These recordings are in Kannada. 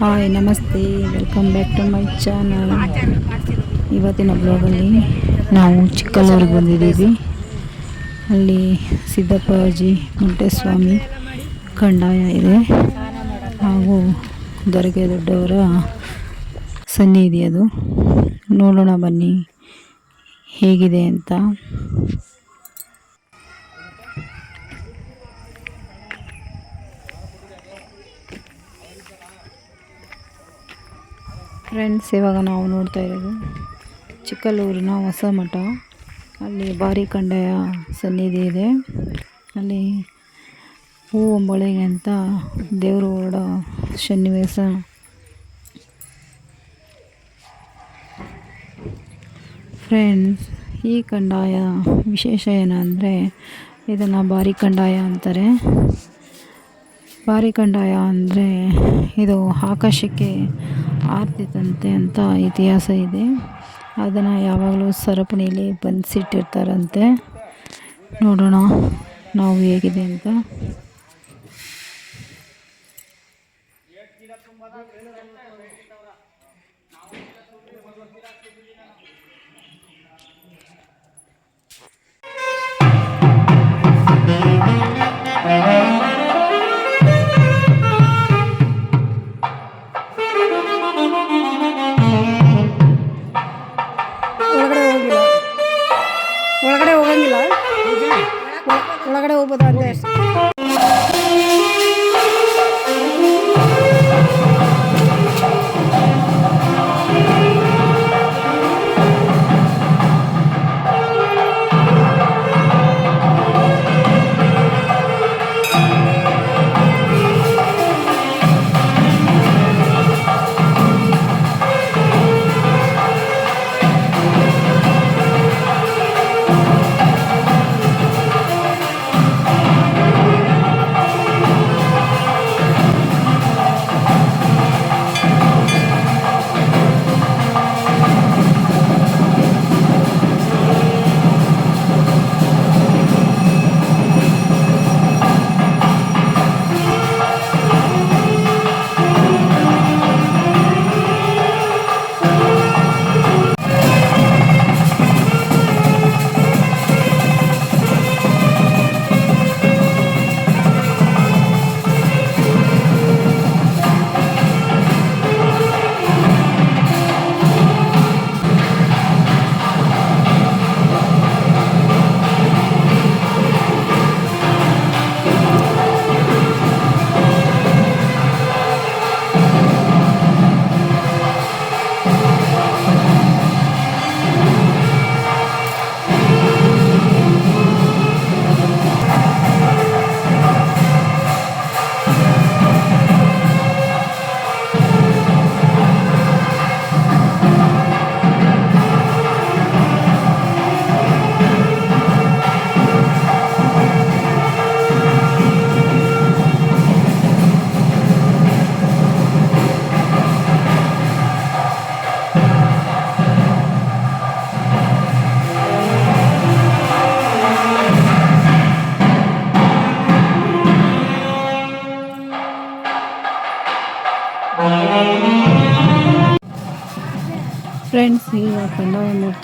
ಹಾಯ್ ನಮಸ್ತೆ. Welcome back to my channel ಇವತ್ತಿನ ಬ್ಲಾಗಲ್ಲಿ ನಾವು ಚಿಕ್ಕಲ್ಲೂರಿಗೆ ಬಂದಿದ್ದೀವಿ. ಅಲ್ಲಿ ಸಿದ್ದಪ್ಪಾಜಿ ಸ್ವಾಮಿ ಕಂದಾಯ ಇದೆ. ಹಾಗೂ ದರ್ಗೆ ದೊಡ್ಡವರ ಸನ್ನಿಧಿ ಅದು. ನೋಡೋಣ ಬನ್ನಿ ಹೇಗಿದೆ ಅಂತ. ಫ್ರೆಂಡ್ಸ್ ಇವಾಗ ನಾವು ನೋಡ್ತಾ ಇರೋದು ಚಿಕ್ಕಲ್ಲೂರಿನ ಹೊಸ ಮಠ. ಅಲ್ಲಿ ಭಾರಿ ಕಂಡಯ ಸನ್ನಿಧಿ ಇದೆ. ಅಲ್ಲಿ ಹೂವಂಬಳೆಗೆ ಅಂತ ದೇವರು ಹೊರಡ ಸನ್ನಿವೇಶ. ಫ್ರೆಂಡ್ಸ್ ಈ ಕಂಡಾಯ ವಿಶೇಷ ಏನಂದರೆ ಇದನ್ನು ಭಾರಿ ಕಂಡಾಯ ಅಂತಾರೆ. ಭಾರಿ ಕಂಡಾಯ ಅಂದರೆ ಇದು ಆಕಾಶಕ್ಕೆ ಹಾರ್ತಿತ್ತಂತೆ ಅಂತ ಇತಿಹಾಸ ಇದೆ. ಅದನ್ನು ಯಾವಾಗಲೂ ಸರಪಣಿಯಲ್ಲಿ ಬಂಧಿಸಿಟ್ಟಿರ್ತಾರಂತೆ ನೋಡೋಣ ನಾವು ಹೇಗಿದೆ ಅಂತ. ಒಳಗಡೆ ಹೋಗಂಗಿಲ್ಲ. ಒಳಗಡೆ ಹೋಗ್ಬೋದಾ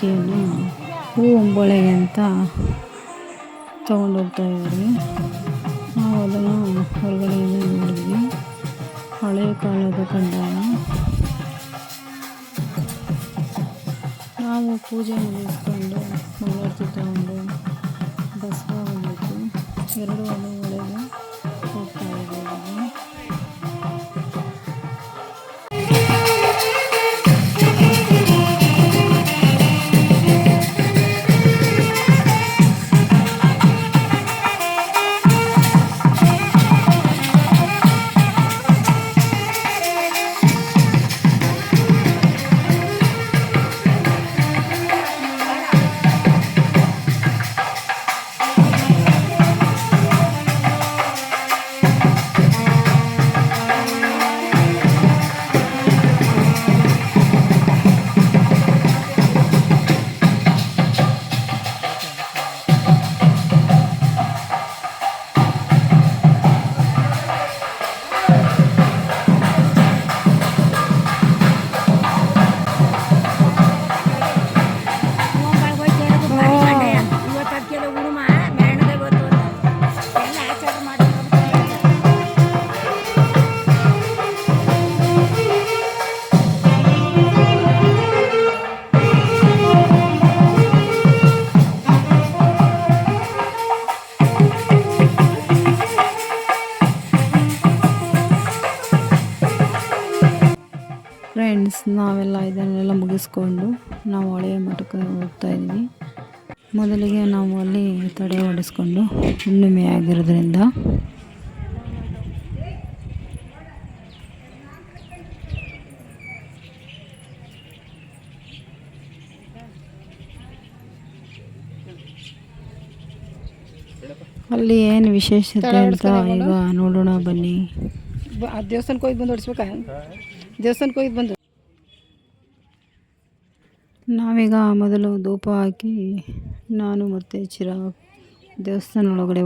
ಕಂದಾಯ ಮೂರ್ತಿಯನ್ನು ಹೂ ಒಂಬಳೆಗೆ ಅಂತ ತೊಗೊಂಡೋಗ್ತಾ ಇದ್ದಾರೆ. ನಾವು ಅದನ್ನು ಹೊರಗಡೆಯಿಂದ ನೋಡಿದ್ವಿ. ಹಳೆ ಕಾಲದ ಕಂಡಾಗ ನಾವು ಪೂಜೆ ಮುಗಿಸ್ಕೊಂಡು ಮಂಗಳಾರತಿ ತಗೊಂಡು ದಸರಾ ಹೋಗಿತ್ತು ಎರಡು ಒಲೆ ನಾವೆಲ್ಲ ಇದನ್ನೆಲ್ಲ ಮುಗಿಸ್ಕೊಂಡು ನಾವು ಹಳೆಯ ಮಠಕ್ಕೆ ಹೋಗ್ತಾ ಇದ್ವಿ ಮೊದಲಿಗೆ ನಾವು ಅಲ್ಲಿ ತಡೆ ಹೊಡೆಸ್ಕೊಂಡು ಹುಣ್ಣಿಮೆ ಆಗಿರೋದ್ರಿಂದ ಅಲ್ಲಿ ಏನು ವಿಶೇಷತೆ ಅಂತ ಈಗ ನೋಡೋಣ ಬನ್ನಿ. ಆ ದೇವಸ್ಥಾನಕ್ಕೆ ಹೋಗಿ ಬಂದು ಹೊಡಿಸ್ಬೇಕಾ? ದೇವಸ್ಥಾನಕ್ಕೆ ಹೋಗಿ ಬಂದು? ನಾವೀಗ ಮೊದಲು ಧೂಪ ಹಾಕಿ ನಾನು ಮತ್ತು ಚಿರಾಗ್ ದೇವಸ್ಥಾನ ಒಳಗಡೆ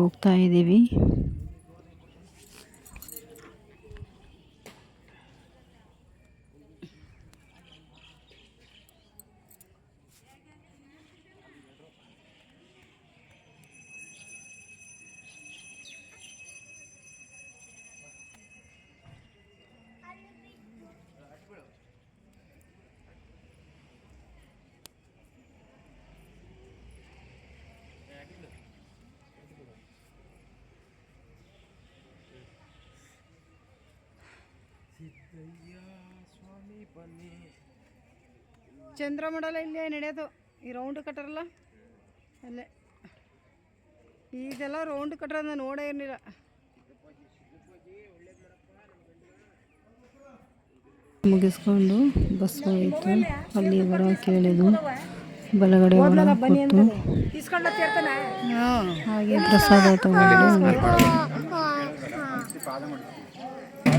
ಹೋಗ್ತಾ ಚಂದ್ರ ಮಾಡಲ್ಲ ಇಲ್ಲೇ ನಡೆಯೋದು. ಈ ರೌಂಡ್ ಕಟ್ಟರಲ್ಲ? ಅಲ್ಲೇ. ಈಗೆಲ್ಲ ರೌಂಡ್ ಕಟ್ಟರ ನಾನು ನೋಡೇ ಇರಲಿಲ್ಲ. ಮುಗಿಸ್ಕೊಂಡು ಬಸ್ ಹೋಯಿತು. ಅಲ್ಲಿ ಬರ ಕೇಳಿದು ಬಲಗಡೆ ಕೊಟ್ಟು. ಹಾಗೆ ಪ್ರಸಾದ ತಗೊಂಡು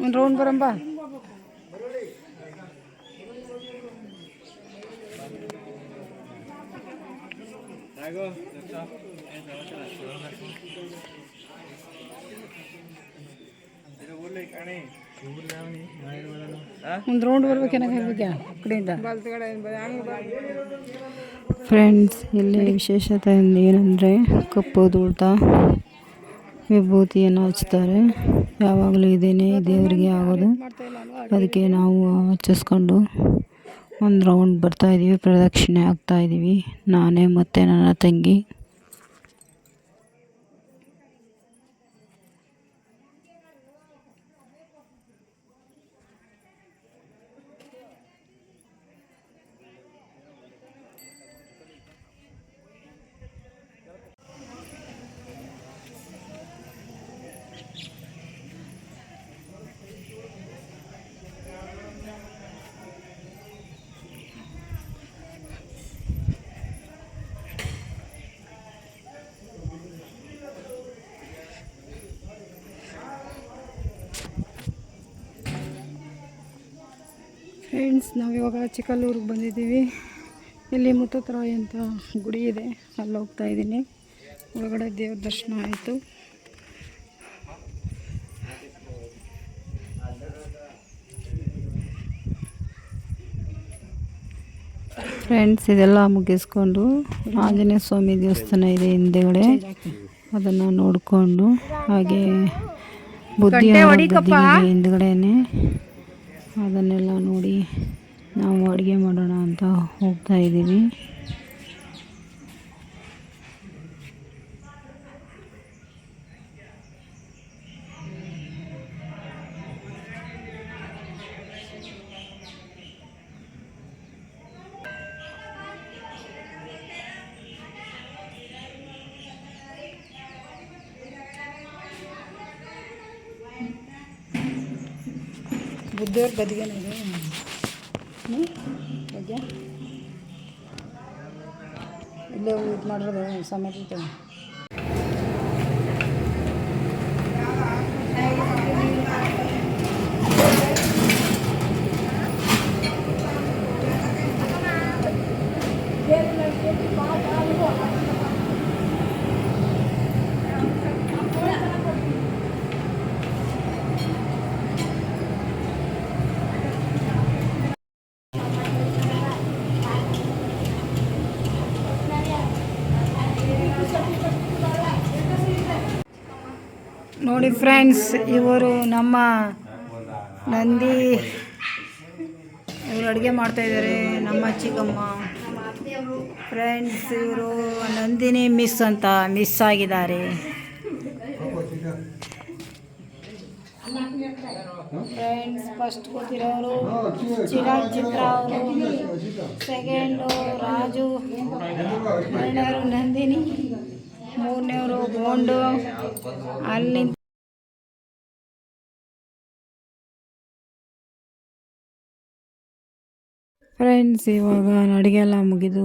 ಒಂದು ರೌಂಡ್ ಬರಂಬ. ಒಂದು ರೌಂಡ್ ಬರ್ಬೇಕೇನಾಗ ಕಡೆಯಿಂದ? ಫ್ರೆಂಡ್ಸ್ ಇಲ್ಲಿ ವಿಶೇಷತೆ ಏನಂದ್ರೆ ಕಪ್ಪು ಧೂಳ್ತ ವಿಭೂತಿಯನ್ನು ಹಚ್ತಾರೆ. ಯಾವಾಗಲೂ ಇದೇನೆ ದೇವರಿಗೆ ಆಗೋದು. ಅದಕ್ಕೆ ನಾವು ಹಚ್ಚಿಸ್ಕೊಂಡು ಒಂದು ರೌಂಡ್ ಬರ್ತಾಯಿದ್ದೀವಿ ಪ್ರದಕ್ಷಿಣೆ ಹಾಕ್ತಾಯಿದ್ದೀವಿ ನಾನೇ ಮತ್ತು ನನ್ನ ತಂಗಿ. ಫ್ರೆಂಡ್ಸ್ ನಾವಿವಾಗ ಚಿಕ್ಕಲ್ಲೂರಿಗೆ ಬಂದಿದ್ದೀವಿ. ಇಲ್ಲಿ ಮುತ್ತತ್ರಾಯಿ ಅಂತ ಗುಡಿ ಇದೆ. ಅಲ್ಲಿ ಹೋಗ್ತಾ ಇದ್ದೀನಿ. ಒಳಗಡೆ ದೇವ್ರ ದರ್ಶನ ಆಯಿತು. ಫ್ರೆಂಡ್ಸ್ ಇದೆಲ್ಲ ಮುಗಿಸ್ಕೊಂಡು ಆಂಜನೇಯ ಸ್ವಾಮಿ ದೇವಸ್ಥಾನ ಇದೆ ಹಿಂದೆಗಡೆ. ಅದನ್ನು ನೋಡಿಕೊಂಡು ಹಾಗೆ ಬುದ್ಧಿ ಹಿಂದ್ಗಡೆನೆ ಅದನ್ನೆಲ್ಲ ನೋಡಿ ನಾವು ಅಡುಗೆ ಮಾಡೋಣ ಅಂತ ಹೋಗ್ತಾ ಇದ್ದೀವಿ. ಬುದ್ಧವ್ರ ಬದಿಗೆ ಹ್ಞೂ? ಬಗ್ಗೆ ಇಲ್ಲೇ ಇದು ಮಾಡಿರೋದು ಸಮೇತ ನೋಡಿ ಫ್ರೆಂಡ್ಸ್, ಇವರು ನಮ್ಮ ನಂದಿ. ಇವರು ಅಡುಗೆ ಮಾಡ್ತಾಯಿದ್ದಾರೆ ನಮ್ಮ ಚಿಕ್ಕಮ್ಮ. ಫ್ರೆಂಡ್ಸ್, ಇವರು ನಂದಿನಿ ಮಿಸ್ ಅಂತ, ಮಿಸ್ ಆಗಿದ್ದಾರೆ. ಫ್ರೆಂಡ್ಸ್ ಫಸ್ಟ್ ಕೂತಿರೋರು ಚಿರಾಗ್ ಚಿತ್ರ ಅವರು ಸೆಕೆಂಡು ರಾಜು, ಎರಡನೇವರು ನಂದಿನಿ, ಮೂರನೇವರು ಗೋಂಡು ಅಲ್ಲಿ ಫ್ರೆಂಡ್ಸ್ ಇವಾಗ ಅಡುಗೆ ಎಲ್ಲ ಮುಗಿದು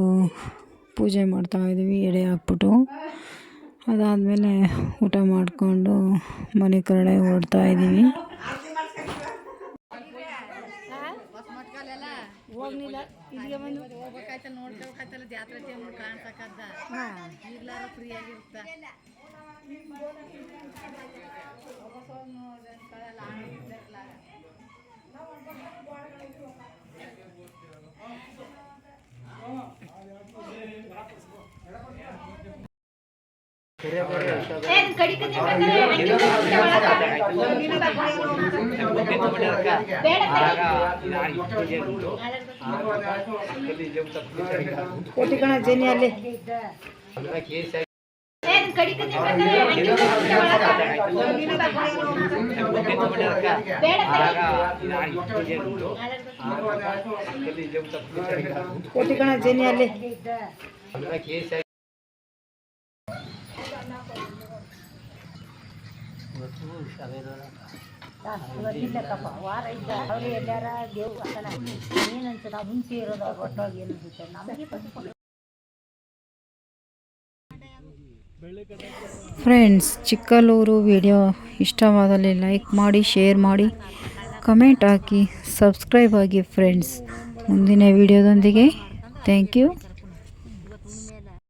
ಪೂಜೆ ಮಾಡ್ತಾ ಇದ್ದೀವಿ, ಎಡೆ ಹಾಕ್ಬಿಟ್ಟು. ಅದಾದಮೇಲೆ ಊಟ ಮಾಡಿಕೊಂಡು ಮನೆ ಕಡೆ ಹೊರಡ್ತಾ ಇದ್ದೀವಿ. ಹೋಗ್ಲಿಲ್ಲ ಕೋಟಿ ಕಣ ಜೇನಿ ಅಲ್ಲಿ ಕೋಟಿ ಕಣ ಜೇನಿ ಅಲ್ಲಿ ಫ್ರೆಂಡ್ಸ್ ಚಿಕ್ಕಲೂರು ವಿಡಿಯೋ ಇಷ್ಟವಾದಲ್ಲಿ ಲೈಕ್ ಮಾಡಿ ಶೇರ್ ಮಾಡಿ ಕಮೆಂಟ್ ಹಾಕಿ ಸಬ್ಸ್ಕ್ರೈಬ್ ಆಗಿ ಫ್ರೆಂಡ್ಸ್ ಮುಂದಿನ ವಿಡಿಯೋದೊಂದಿಗೆ ಥ್ಯಾಂಕ್ ಯು